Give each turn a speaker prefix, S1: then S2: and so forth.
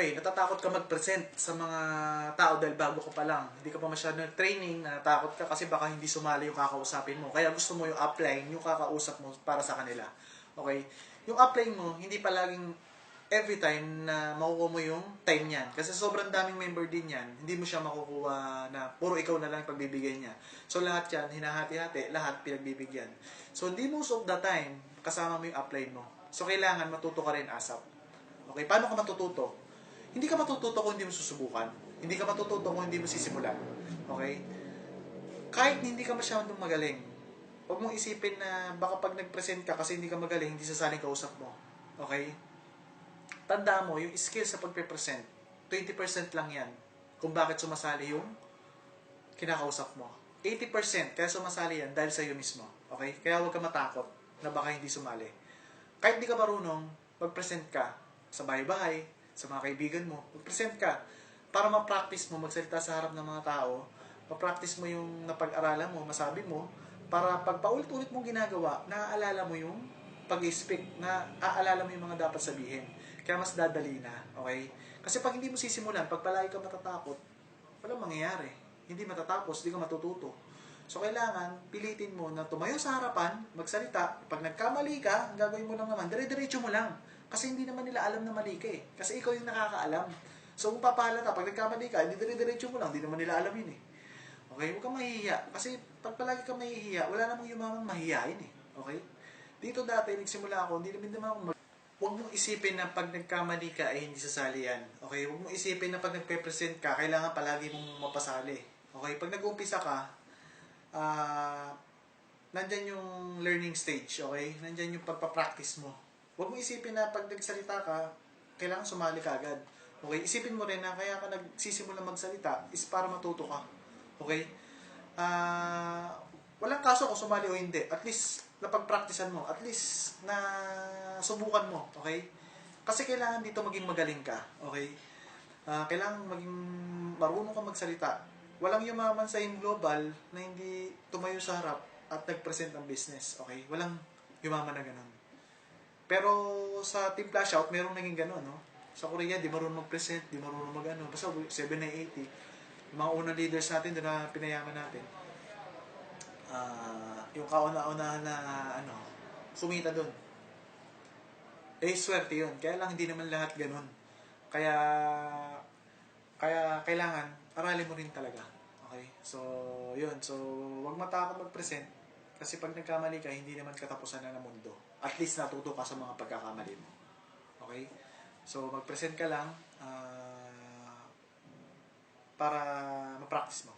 S1: Okay, natatakot ka mag-present sa mga tao dahil bago ka pa lang. Hindi ka pa masyado training, natatakot ka kasi baka hindi sumali yung kakausapin mo. Kaya gusto mo yung upline, yung kakausap mo para sa kanila. Okay? Yung upline mo, hindi palaging every time na makukuha mo yung time niyan. Kasi sobrang daming member din yan, hindi mo siya makukuha na puro ikaw na lang pagbibigay niya. So lahat yan, hinahati-hati, lahat pinagbibigyan. So hindi most of the time, kasama mo yung upline mo. So kailangan matuto ka rin ASAP. Okay, paano ka matututo? Hindi ka matututo kung hindi mo susubukan. Hindi ka matututo kung hindi mo sisimulan. Okay? Kahit hindi ka masyadong magaling, huwag mong isipin na baka pag nag-present ka kasi hindi ka magaling, hindi sasaling kausap mo. Okay? Tanda mo, yung skill sa pagpe-present, 20% lang yan. Kung bakit sumasali yung kinakausap mo. 80% kaya sumasali yan dahil sa iyo mismo. Okay? Kaya huwag ka matakot na baka hindi sumali. Kahit hindi ka marunong, mag-present ka sa bahay-bahay, sa mga kaibigan mo, mag-present ka para ma-practice mo magsalita sa harap ng mga tao, ma-practice mo yung napag-aralan mo, masabi mo, para pag paulit-ulit mong ginagawa, naaalala mo yung pag-speak, na aalala mo yung mga dapat sabihin. Kaya mas dadali na, okay? Kasi pag hindi mo sisimulan, pag palagi ka matatakot, walang mangyayari. Hindi matatapos, hindi ka matututo. So, kailangan, pilitin mo na tumayo sa harapan, magsalita. Pag nagkamali ka, ang gagawin mo lang naman, dire-diretso mo lang. Kasi hindi naman nila alam na mali ka eh. Kasi ikaw yung nakakaalam. So, kung papahalata, pag nagkamali ka, hindi dire-diretso mo lang, hindi naman nila alam yun eh. Okay, huwag kang mahihiya. Kasi pag palagi kang mahihiya, wala namang yumamang mahihiyain eh. Okay? Dito dati, nagsimula ako, hindi naman naman ako mag- Huwag mong isipin na pag nagkamali ka ay hindi sasali yan. Okay? Huwag mong isipin na pag nagpe-present ka, kailangan palagi mong mapasali. Okay? Pag nag-umpisa ka, ah, nandyan yung learning stage, okay? Nandyan yung pagpa-practice mo. Huwag mong isipin na pag nagsalita ka, kailangan sumali ka agad. Okay? Isipin mo rin na kaya ka nagsisimula magsalita is para matuto ka. Okay? Ah, walang kaso kung sumali o hindi. At least napag-practicean mo. At least na subukan mo. Okay? Kasi kailangan dito maging magaling ka. Okay? Ah, kailangan maging marunong ka magsalita. Walang yumaman sa yung global na hindi tumayo sa harap at nag-present ng business. Okay? Walang yumaman na ganun. Pero sa Team Flash Out, merong naging ganun, no? Sa Korea, di marunong mag-present, di marunong mag-ano. Basta 7 na 80. Yung mga unang leaders natin, doon na pinayaman natin. Ah, yung kauna-unahan na, ano, sumita doon. Eh, swerte yun. Kaya lang, hindi naman lahat ganun. Kaya, kaya kailangan, aralin mo rin talaga. Okay? So, yun. So, wag matakot mag-present. Kasi pag nagkamali ka, hindi naman katapusan na ng mundo. At least natuto ka sa mga pagkakamali mo. Okay? So, mag-present ka lang ah, para ma-practice mo.